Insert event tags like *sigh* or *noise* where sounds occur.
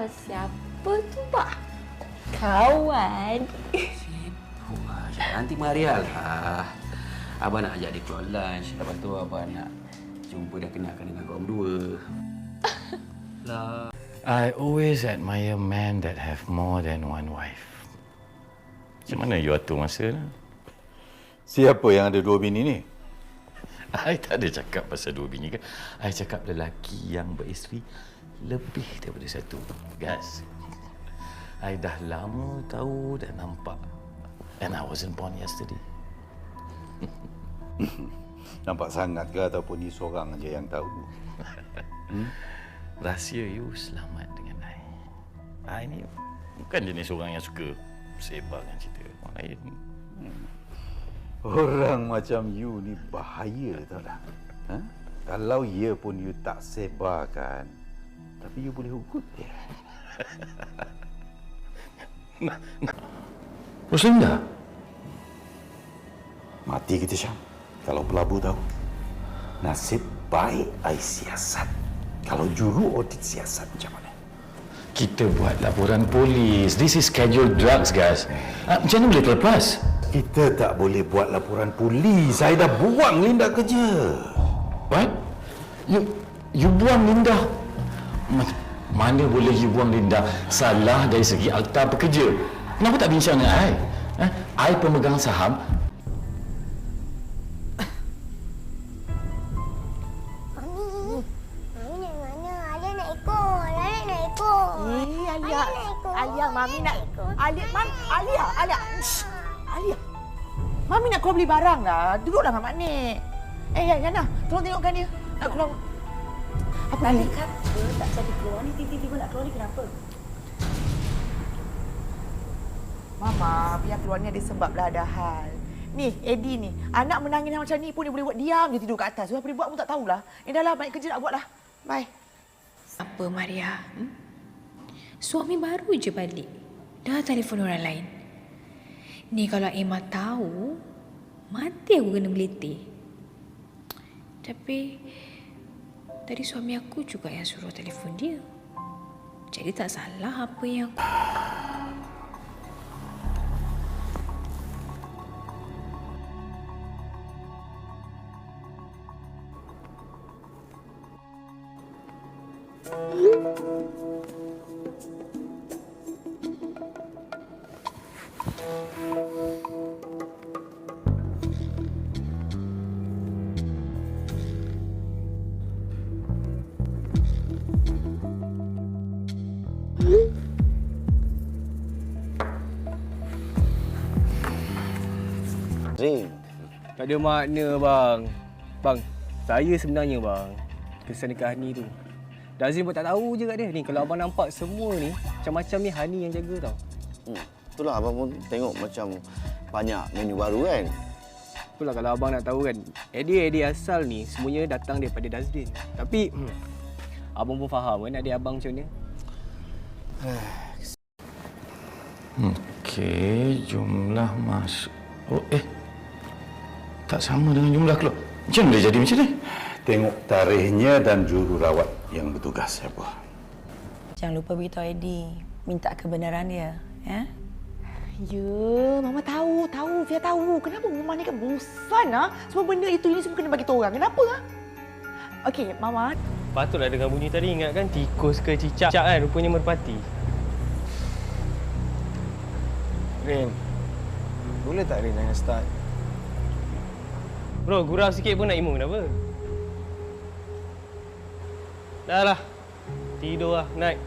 Oh, siapa tu, Pak? Kawan. Wah, nanti Maria lah. Abang nak ajak dia keluar lunch. Lepas tu abang nak jumpa dan kenalkan dengan korang dua. *laughs* lah. I always admire men that have more than one wife. Macam mana you atur masa lah? Siapa yang ada dua bini ni? *laughs* I tak ada cakap pasal dua bini kan. I cakap lelaki yang beristeri lebih daripada satu. Guys, I dah lama tahu dan nampak. And I wasn't born yesterday. *laughs* Nampak sangat ke ataupun ni seorang aja yang tahu? Rahsia you selamat dengan I. I ni bukan jenis orang yang suka sebarkan cerita orang lain. Orang macam you ni bahaya tau dah. Ha? Kalau ya pun you tak sebarkan, tapi you boleh ugut dia. Roslinda? Mati kita Syam. Kalau pelabu tahu. Nasib baik I siasat. Kalau juru audit siasat macam mana? Kita buat laporan polis. This is scheduled drugs, guys. Ah, macam mana boleh terlepas? Kita tak boleh buat laporan polis. Saya dah buang Linda kerja. What? You you buang Linda? Ma- Mana boleh you buang Linda? Salah dari segi akta pekerja. Kenapa tak bincang dengan I? Eh? I pemegang saham. Mami, Mami nak mana? Alia nak ikut. Alia nak ikut. Eh, Alia. Alia, Mami nak... ikut. Alia, Mam, Alia, Alia. Shh. Alia. Mami nak keluar beli barang lah. Duduklah dengan Mak Nik. Eh, ya, Yana. Tolong tengokkan dia. Nak keluar. Apa Tadi ni? kata tak jadi keluar ni tiba-tiba nak keluar ni kenapa? Mama, biar keluar ni ada sebab lah ada hal. Ni, Eddie ni. Anak menangis macam ni pun dia boleh buat diam je tidur kat atas. Apa dia buat pun tak tahulah. Eh, dah lah. Banyak kerja nak buat lah. Bye. Apa, Maria? Hmm? Suami baru je balik. Dah telefon orang lain. Ni kalau Emma tahu, mati aku kena meliti. Tapi, tadi suami aku juga yang suruh telefon dia. Jadi tak salah apa yang aku... Ring. Tak ada makna bang. Bang, saya sebenarnya bang. Kesan dekat Hani tu. Dazrin pun tak tahu je kat dia. Ni kalau abang nampak semua ni, macam-macam ni Hani yang jaga tau. Hmm. Itulah abang pun tengok macam banyak menu baru kan. Itulah kalau abang nak tahu kan. Eddie-Eddie asal ni semuanya datang daripada Dazrin. Tapi, hmm, abang pun faham kan adik abang macam ni. Okey, jumlah masuk. Oh, eh. Tak sama dengan jumlah keluar. Macam mana boleh jadi macam ni? Tengok tarikhnya dan jururawat yang bertugas siapa. Jangan lupa beritahu Eddie. Minta kebenaran dia. Ya? Ya, Mama tahu, tahu, Fia tahu. Kenapa Mama ni kan bosan ah? Semua benda itu ini semua kena bagi tahu orang. Kenapa ah? Okey, Mama. Patutlah dengan bunyi tadi ingat kan tikus ke cicak kan rupanya merpati. Rin, boleh tak Rin jangan start? Bro, gurau sikit pun nak imun kenapa? Dah lah. Tidur lah, night.